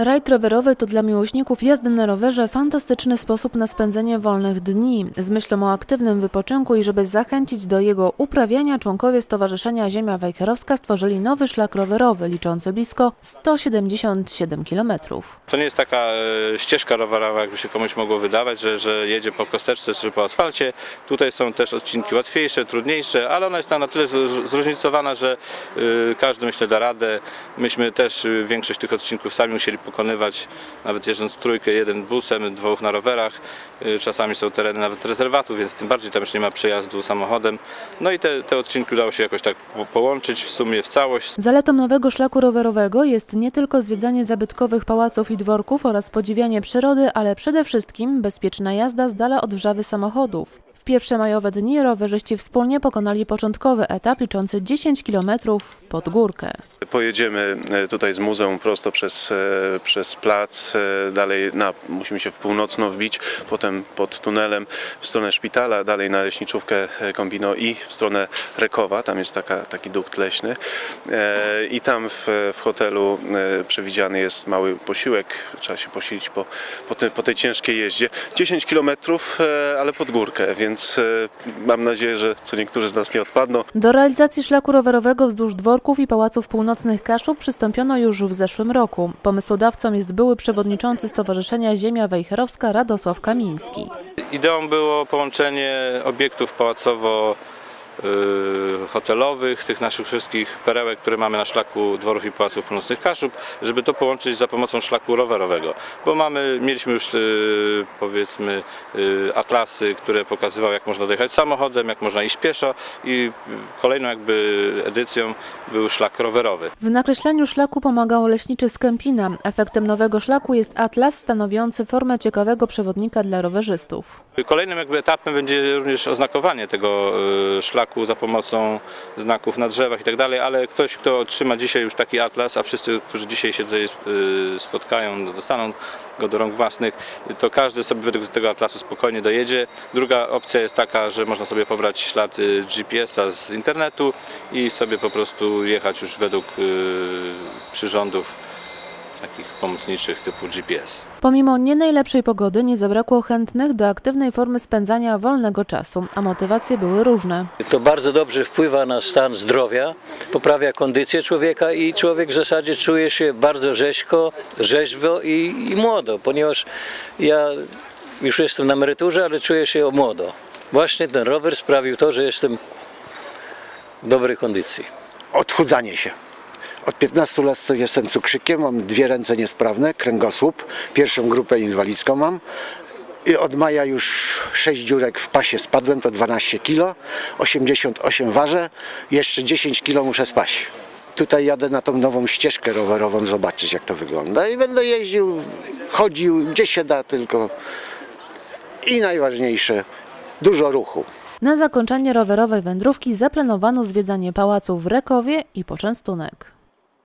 Rajd rowerowy to dla miłośników jazdy na rowerze fantastyczny sposób na spędzenie wolnych dni. Z myślą o aktywnym wypoczynku i żeby zachęcić do jego uprawiania, członkowie Stowarzyszenia Ziemia Wejherowska stworzyli nowy szlak rowerowy liczący blisko 177 km. To nie jest taka e, ścieżka rowerowa, jakby się komuś mogło wydawać, że, że jedzie po kosteczce czy po asfalcie. Tutaj są też odcinki łatwiejsze, trudniejsze, ale ona jest na tyle zr- zróżnicowana, że y, każdy myślę da radę. Myśmy też y, większość tych odcinków sami musieli pokonywać, nawet jeżdżąc w trójkę, jeden busem, dwóch na rowerach. Y, Czasami są tereny nawet rezerwatu, więc tym bardziej tam już nie ma przejazdu samochodem. No i te, te odcinki udało się jakoś tak po- połączyć w sumie w całość. Zaletą nowego szlaku rowerowego jest nie tylko zwiedzanie zabytkowych pałaców i dworków oraz podziwianie przyrody, ale przede wszystkim bezpieczna jazda z dala od wrzawy samochodów. W pierwsze majowe dni rowerzyści wspólnie pokonali początkowy etap liczący 10 km pod górkę. Pojedziemy e, tutaj z muzeum prosto przez, e, przez plac, e, dalej na, musimy się w północno wbić, potem pod tunelem w stronę szpitala, dalej na leśniczówkę Kombino i w stronę Rekowa, tam jest taka, taki dukt leśny i tam w, w hotelu przewidziany jest mały posiłek, trzeba się posilić po, po, tej, po tej ciężkiej jeździe. 10 kilometrów, e, ale pod górkę, więc e, mam nadzieję, że co niektórzy z nas nie odpadną. Do realizacji szlaku rowerowego wzdłuż dworków i pałaców północnych Kaszub przystąpiono już w zeszłym roku. Pomysłodawcą jest były przewodniczący Stowarzyszenia Ziemia Wejherowska Radosław Kamiński. Ideą było połączenie obiektów pałacowo hotelowych, tych naszych wszystkich perełek, które mamy na szlaku dworów i pałaców północnych Kaszub, żeby to połączyć za pomocą szlaku rowerowego. Bo mamy, mieliśmy już y, powiedzmy y, atlasy, które pokazywały jak można dojechać samochodem, jak można iść pieszo i y, kolejną jakby edycją był szlak rowerowy. W nakreślaniu szlaku pomagał leśniczy z Kępina. Efektem nowego szlaku jest atlas stanowiący formę ciekawego przewodnika dla rowerzystów. Kolejnym jakby etapem będzie również oznakowanie tego y, szlaku za pomocą znaków na drzewach i tak ale ktoś, kto otrzyma dzisiaj już taki atlas, a wszyscy, którzy dzisiaj się tutaj y, spotkają, no, dostaną go do rąk własnych, to każdy sobie według tego atlasu spokojnie dojedzie. Druga opcja jest taka, że można sobie pobrać ślad y, GPS-a z internetu i sobie po prostu jechać już według y, przyrządów takich pomocniczych typu GPS. Pomimo nie najlepszej pogody nie zabrakło chętnych do aktywnej formy spędzania wolnego czasu, a motywacje były różne. To bardzo dobrze wpływa na stan zdrowia, poprawia kondycję człowieka i człowiek w zasadzie czuje się bardzo rzeźko, rzeźwo i, i młodo, ponieważ ja już jestem na emeryturze, ale czuję się młodo. Właśnie ten rower sprawił to, że jestem w dobrej kondycji. odchudzanie się. Od 15 lat jestem cukrzykiem, mam dwie ręce niesprawne, kręgosłup, pierwszą grupę inwalidzką mam. I od maja już 6 dziurek w pasie spadłem, to 12 kg, 88 ważę, jeszcze 10 kg muszę spaść. Tutaj jadę na tą nową ścieżkę rowerową, zobaczyć jak to wygląda i będę jeździł, chodził gdzie się da tylko. I najważniejsze, dużo ruchu. Na zakończenie rowerowej wędrówki zaplanowano zwiedzanie pałaców w Rekowie i poczęstunek.